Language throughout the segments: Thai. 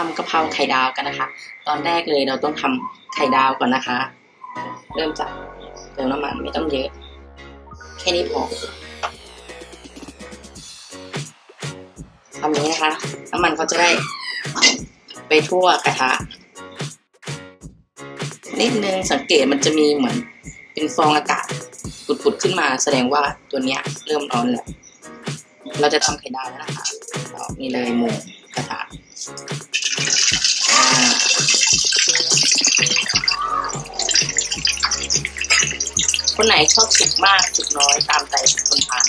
ทำกะเพราไข่ดาวกันนะคะ ตอนแรกเลยเราต้องทำไข่ดาวก่อนนะคะ เริ่มจากเติมน้ำมันไม่ต้องเยอะ แค่นี้พอทำอย่างนี้นะคะน้ำมันเขาจะได้ไปทั่วกระทะนิดนึงสังเกตมันจะมีเหมือนเป็นฟองอากาศปุดๆขึ้นมา แสดงว่าตัวเนี้ยเริ่มร้อนแล้ว เราจะทำไข่ดาวแล้วนะคะนี่เลยหมูกระทะ คนไหนชอบสุกมากสุกน้อยตามใจคนทาน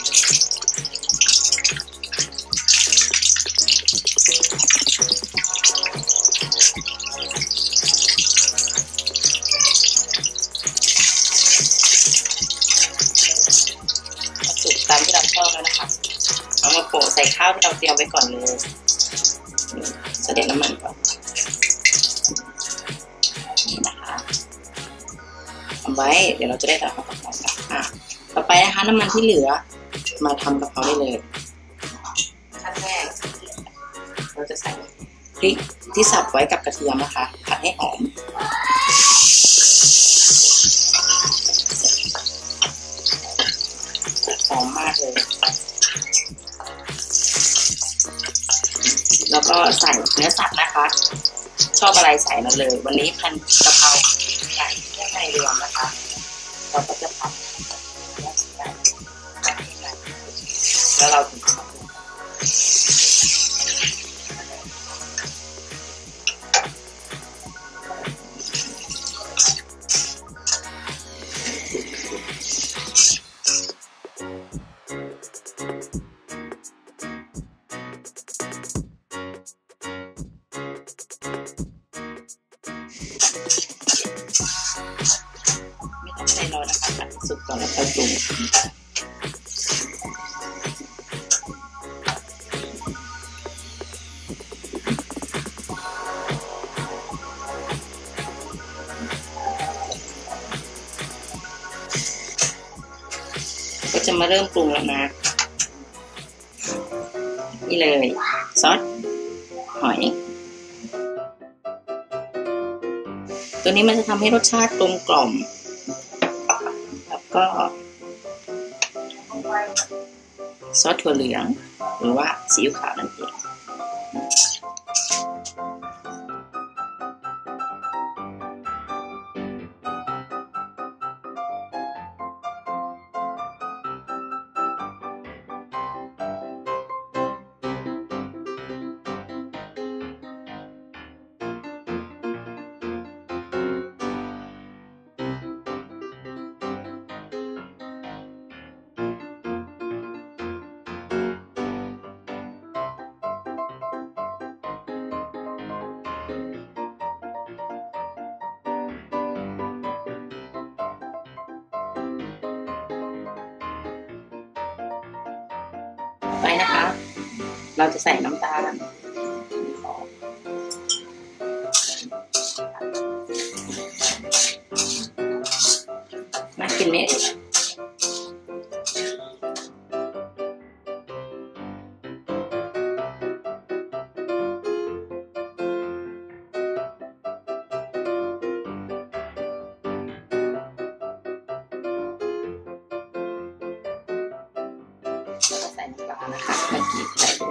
สุกตามที่เราชอบแล้วนะคะ เอามาโปะใส่ข้าวที่เราเตรียมไว้ก่อนเลย เสด็จน้ำมันก่อนนี่นะคะทำไว้เดี๋ยวเราจะได้ทำกะเพรากันอะต่อไปนะคะน้ำมันที่เหลือมาทำกะเพราได้เลยขั้นแรกเราจะใส่พริกที่สับไว้กับกระเทียมนะคะผัดให้หอม ใส่เนื้อสัตว์นะคะ ชอบอะไรใส่มาเลย วันนี้พันกะเพราไก่เครื่องในเรือนะคะ ก็จะมาเริ่มปรุงแล้วนะ นี่เลย ซอสหอย ตัวนี้มันจะทำให้รสชาติกลมกล่อม แล้วก็ ซอสถั่วเหลือง หรือว่าซีอิ๊วขาวนั่น ไปนะคะ เราจะใส่น้ำตาลมากินเม็ด ก็ใส่น้ำปลานะคะเมื่อกี้ใส่ไป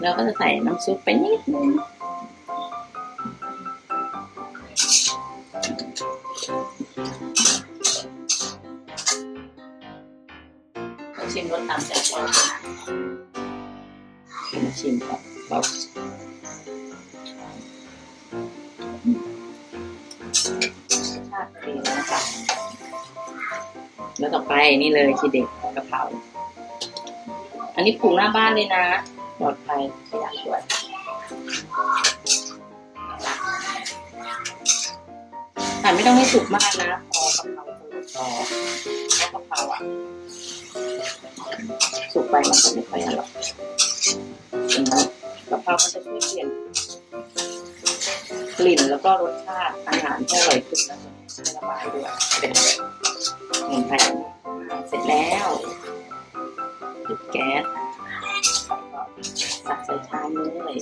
แล้วเราก็จะใส่น้ำซุปไปนิดนึงชิมรสตามใจชอบนะชิมก่อน แล้วต่อไปนี่เลยทีเด็ดกะเพราอันนี้ปลูกหน้าบ้านเลยนะปลอดภัยขยะด้วยแต่ไม่ต้องให้สุกมากนะพอกะเพราสุกพอเพราะกะเพราอะสุกไปมันจะไม่ค่อยอร่อยนไหมกะเพรามันจะช่วยเปลี่ยนกลิ่นแล้วก็รสชาติอาหารให้อร่อยขึ้นนะไม่ละลายด้วยเป็น สมุนไพรเสร็จแล้วปิดแก๊สตักใส่ชามเลย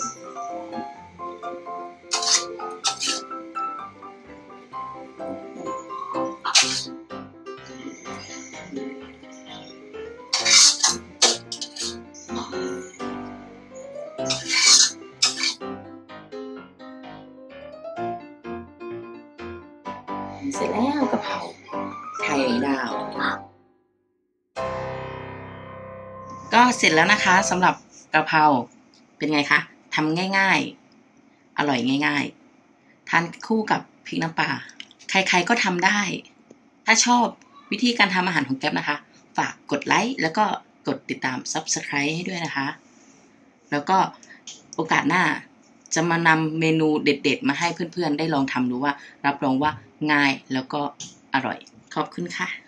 เสร็จแล้วกะเพรา ไข่ดาว ก็เสร็จแล้วนะคะสำหรับกะเพราเป็นไงคะทำง่ายๆ อร่อยง่าย ๆ ทานคู่กับพริกน้ำปลาใครๆก็ทำได้ ถ้าชอบวิธีการทำอาหารของแก๊ปนะคะ ฝากกดไลค์แล้วก็กดติดตาม Subscribe ให้ด้วยนะคะ แล้วก็โอกาสหน้าจะมานำเมนูเด็ดๆ มาให้เพื่อนๆ ได้ลองทำดูว่า รับรองว่าง่ายแล้วก็อร่อย ขอบคุณค่ะ